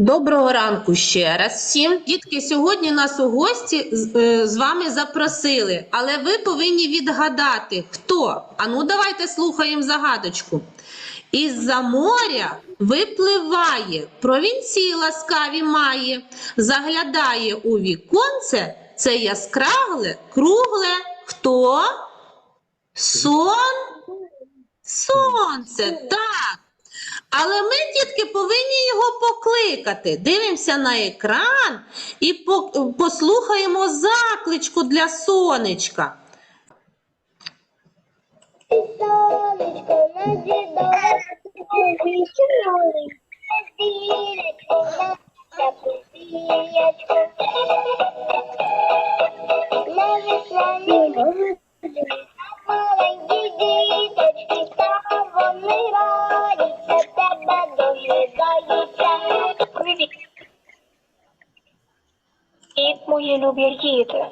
Доброго ранку ще раз всім. Дітки, сьогодні нас у гості з, е, вами запросили, але ви повинні відгадати, хто. Ану, давайте слухаємо загадочку. Із-за моря випливає, провінції ласкаві має, заглядає у віконце, це яскраве, кругле, хто? Сон? Сонце, так. Але ми, дітки, повинні його покликати. Дивимося на екран і послухаємо закличку для сонечка. Сонечко на Мої любі діти.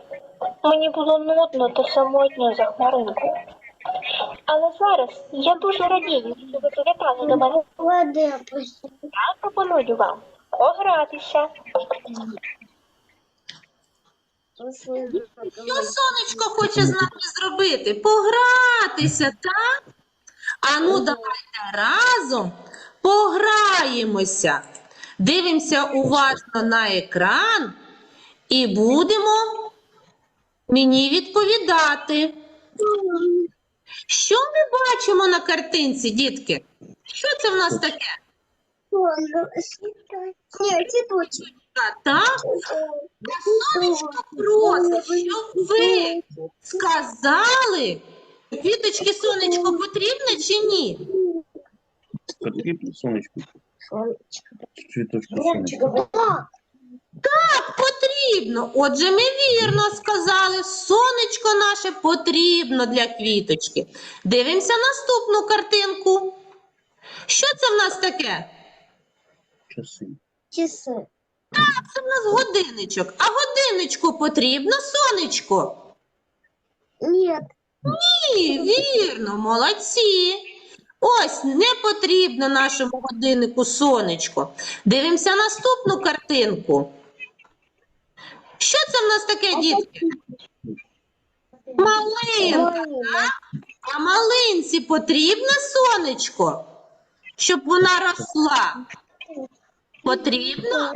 Мені було нудно та самотньо за хмаринкою. Але зараз я дуже радію, що ви завітали до мене. Я пропоную вам погратися. Що сонечко хоче з нами зробити? Погратися, так? Ану, давайте разом пограємося. Дивимося уважно на екран і будемо мені відповідати. Що ми бачимо на картинці, дітки? Що це в нас таке? Так? Сонечко просить, щоб ви сказали, квіточки сонечко потрібне чи ні? Потрібно сонечко, Сонечко. сонечко. Так, потрібно. Отже, ми вірно сказали, сонечко наше потрібно для квіточки. Дивимося наступну картинку. Що це в нас таке? Часи. Часи. Це в нас годинничок. А годинничку потрібно сонечко? Ні. Ні, вірно, молодці. Ось не потрібно нашому годиннику сонечко. Дивимося наступну картинку. Що це в нас таке, дітки? Малинка. А малинці потрібне сонечко, щоб вона росла? Потрібно?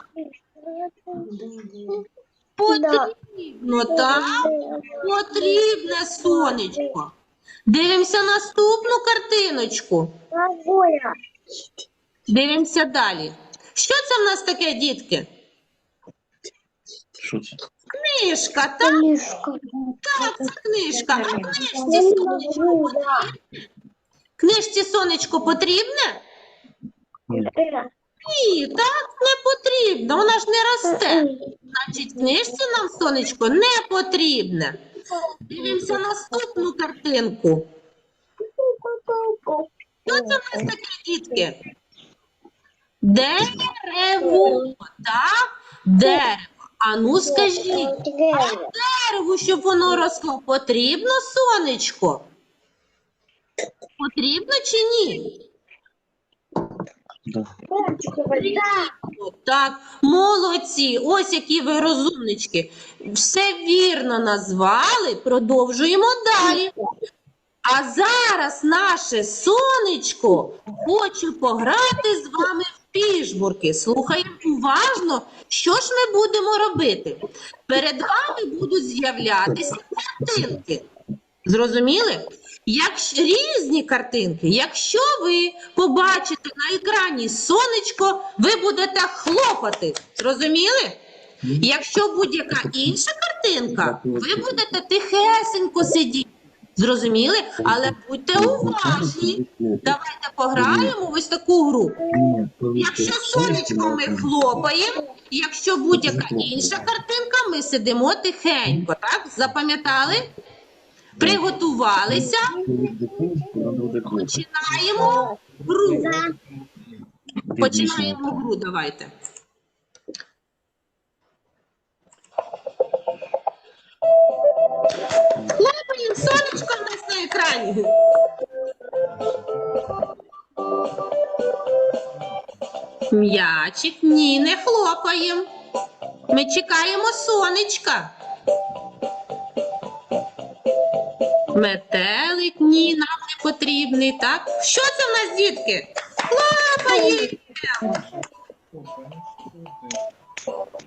Потрібно, так? Потрібне сонечко. Дивимося наступну картиночку. Дивимося далі. Що це в нас таке, дітки? Що це? Книжка, так? Книжка. Так, це книжка. А книжці сонечко, книжці сонечко потрібне? Ні, так не потрібно. Вона ж не росте. Значить, книжці нам сонечко не потрібне. Дивимося наступну картинку. Що це в нас таке, дітки? Дерево, так? Дерево. А ну скажіть, дереву, щоб воно росло, потрібно сонечко? Потрібно чи ні? Так, молодці, ось які ви розумнички. Все вірно назвали, продовжуємо далі. А зараз наше сонечко хочу пограти з вами в піжмурки. Слухаємо уважно, що ж ми будемо робити. Перед вами будуть з'являтися картинки. Зрозуміли? Якщо різні картинки, якщо ви побачите на екрані сонечко, ви будете хлопати. Зрозуміли? Якщо будь-яка інша картинка, ви будете тихесенько сидіти. Зрозуміли? Але будьте уважні. Давайте пограємо в ось таку гру. Якщо сонечко ми хлопаємо, якщо будь-яка інша картинка, ми сидимо тихенько. Так? Запам'ятали? Приготувалися. Починаємо гру. Починаємо гру, давайте. Сонечко в нас на екрані. М'ячик ні, не хлопаємо. Ми чекаємо сонечка. Метелик ні, нам не потрібний, так? Що це в нас, дітки? Хлопає.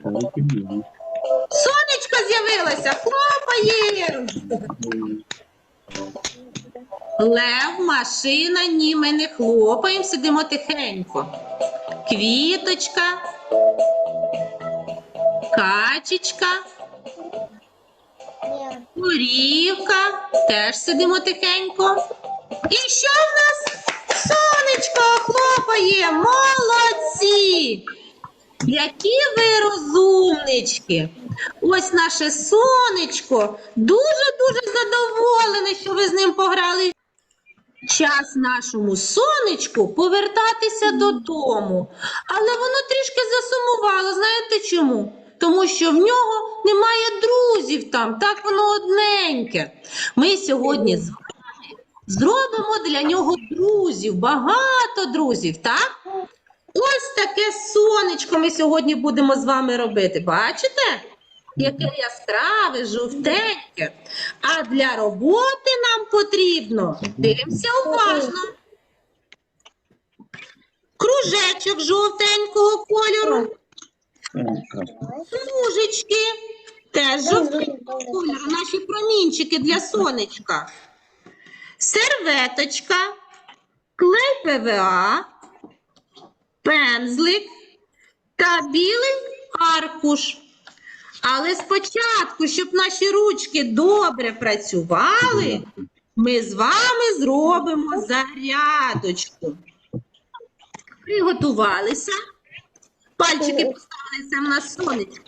Велике біле. Сонечко з'явилося, хлопає. Лев, машина, ні, ми не хлопаємо, сидимо тихенько. Квіточка, качечка, курівка, теж сидимо тихенько. І що в нас? Сонечко хлопає, молодці! Які ви розумнички! Ось наше сонечко дуже-дуже задоволене, що ви з ним пограли. Час нашому сонечку повертатися додому. Але воно трішки засумувало. Знаєте чому? Тому що в нього немає друзів там, так воно одненьке. Ми сьогодні з вами зробимо для нього друзів, багато друзів, так? Ось таке сонечко ми сьогодні будемо з вами робити. Бачите? Яке яскраве, жовтеньке. А для роботи нам потрібно, дивимося уважно. Кружечок жовтенького кольору, смужечки, теж жовтенького кольору, наші промінчики для сонечка. Серветочка, клей ПВА, пензлик та білий аркуш. Але спочатку, щоб наші ручки добре працювали, ми з вами зробимо зарядочку. Приготувалися. Пальчики поставилися на сонечко.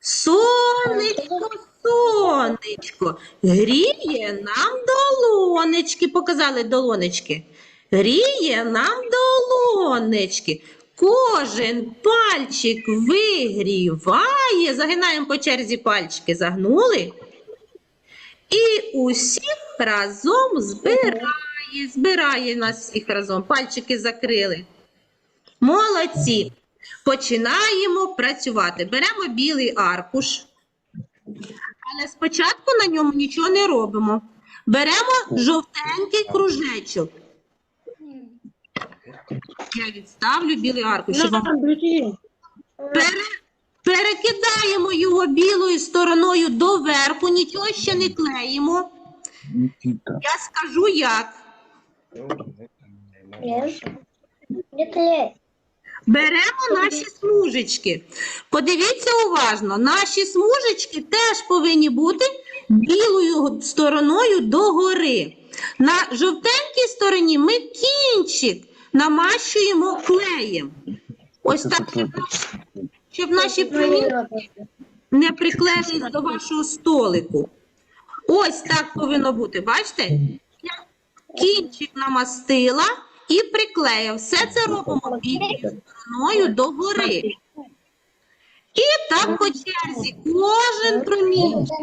Сонечко, сонечко, гріє нам долонечки. Показали долонечки. Гріє нам долонечки. Кожен пальчик вигріває. Загинаємо по черзі пальчики, загнули. І усіх разом збирає, збирає нас всіх разом. Пальчики закрили. Молодці. Починаємо працювати. Беремо білий аркуш. Але спочатку на ньому нічого не робимо. Беремо жовтенький кружечок. Я відставлю білий аркуш. щоб вам Пере... Перекидаємо його білою стороною доверху, нічого ще не клеїмо. Я скажу як. Не клей. Беремо наші смужечки. Подивіться уважно, наші смужечки теж повинні бути білою стороною догори. На жовтенькій стороні ми кінчик намащуємо клеєм. Ось так, щоб, наші промінчики не приклеїлись до вашого столику. Ось так повинно бути. Бачите? Я кінчик намастила і приклеїв. Все це робимо білою стороною догори. І так по черзі кожен промінчик,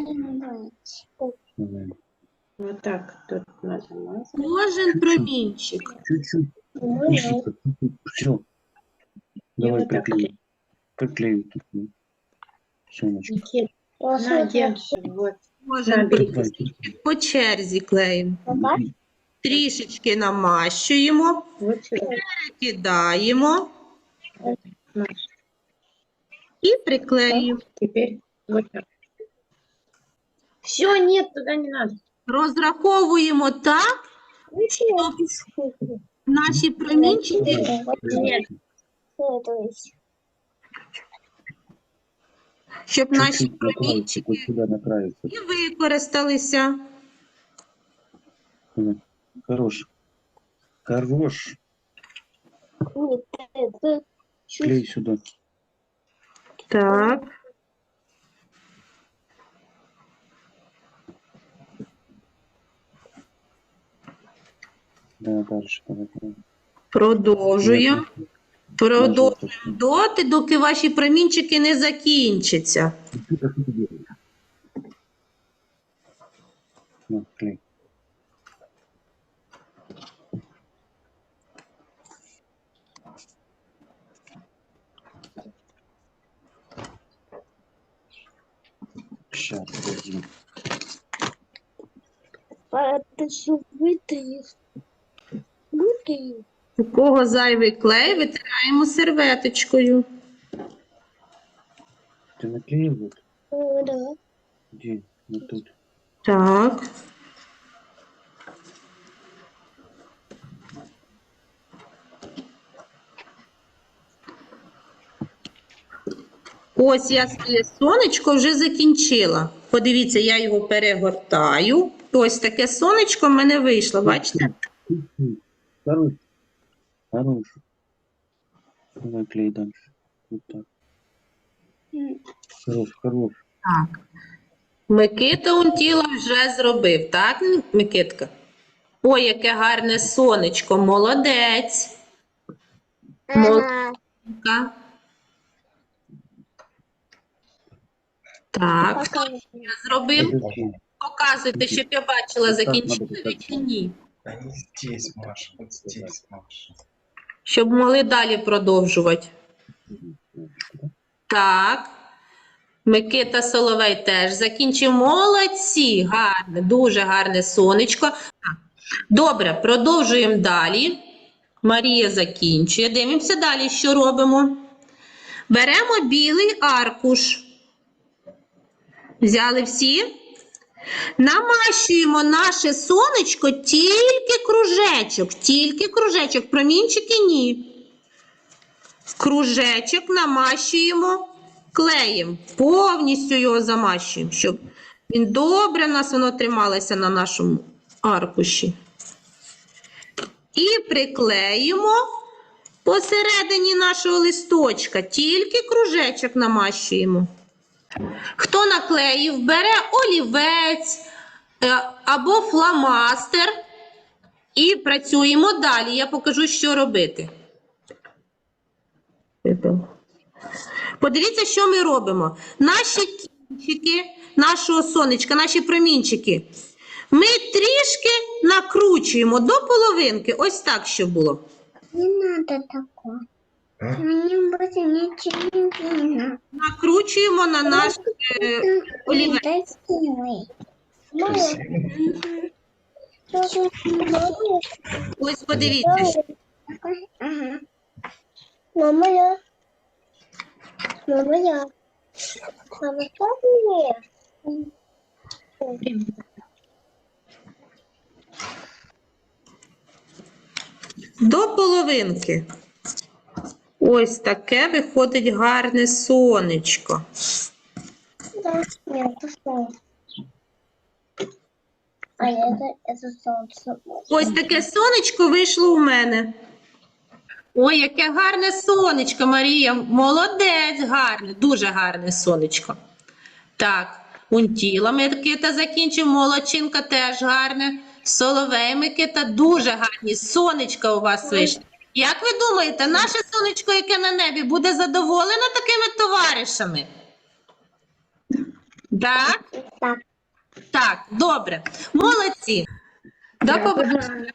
кожен промінчик. Чуть-чуть. Все. Давай приклеим. Ну. На, держи. Вот. Кожен Набери. по черзі клеїмо. Трішечки намащуємо, Вот сюда. кидаємо Маш. і приклеюємо. Теперь. Все, нет, туда не надо. Розраховуємо так, наші промінчики щоб наші промінчики і використалися. Хорош. Хорош. Клей сюда. Так. Продовжуємо. Продовжуємо доти, доки ваші промінчики не закінчаться. Сейчас, подожди. А это все вытаешь? У кого зайвий клей, витираємо серветочкою. Ты наклеил вот? О, да. Где? Вот тут. Так. Ось я своє сонечко вже закінчила. Подивіться, я його перегортаю. Ось таке сонечко в мене вийшло, бачите? Хорош. Хорош. Давай клей дальше. Вот так. Хорош, хорош. Так. Микита Унтіла вже зробив, так, Микитка? Ой, яке гарне сонечко, молодець. Мол- Так. Хто Покажи. ще зробив? Показуйте, щоб я бачила, закінчили ви чи ні. Они здесь, Маша, вот здесь, Маша. Щоб могли далі продовжувати. Так. Микита Соловей теж закінчив. Молодці, гарне, дуже гарне сонечко. Добре, продовжуємо далі. Марія закінчує. Дивимося далі, що робимо. Беремо білий аркуш. Взяли всі? Намащуємо наше сонечко тільки кружечок, тільки кружечок, промінчики ні. Кружечок намащуємо клеєм, повністю його замащуємо, щоб він добре нас воно трималося на нашому аркуші. І приклеїмо посередині нашого листочка, тільки кружечок намащуємо. Хто наклеїв, бере олівець е, або фломастер і працюємо далі. Я покажу, що робити. Подивіться, що ми робимо. Наші кінчики нашого сонечка, наші промінчики. Ми трішки накручуємо до половинки. Ось так, щоб було. Не надо такое. Мне будет ничего не видно. Накручуємо на наш е, олівець. Ось подивіться. Ага. Мама, я. Мама, я. Мама, как мне? До половинки. Ось таке виходить гарне сонечко. Ось таке сонечко вийшло у мене. Ой, яке гарне сонечко, Марія. Молодець, гарне, дуже гарне сонечко. Так, Унтіла Микита закінчив, молодчинка теж гарне. Соловей Микита дуже гарні. Сонечко у вас вийшло. Як ви думаєте, наше сонечко, яке на небі, буде задоволено такими товаришами? Так? Так. Так, добре. Молодці. До побачення.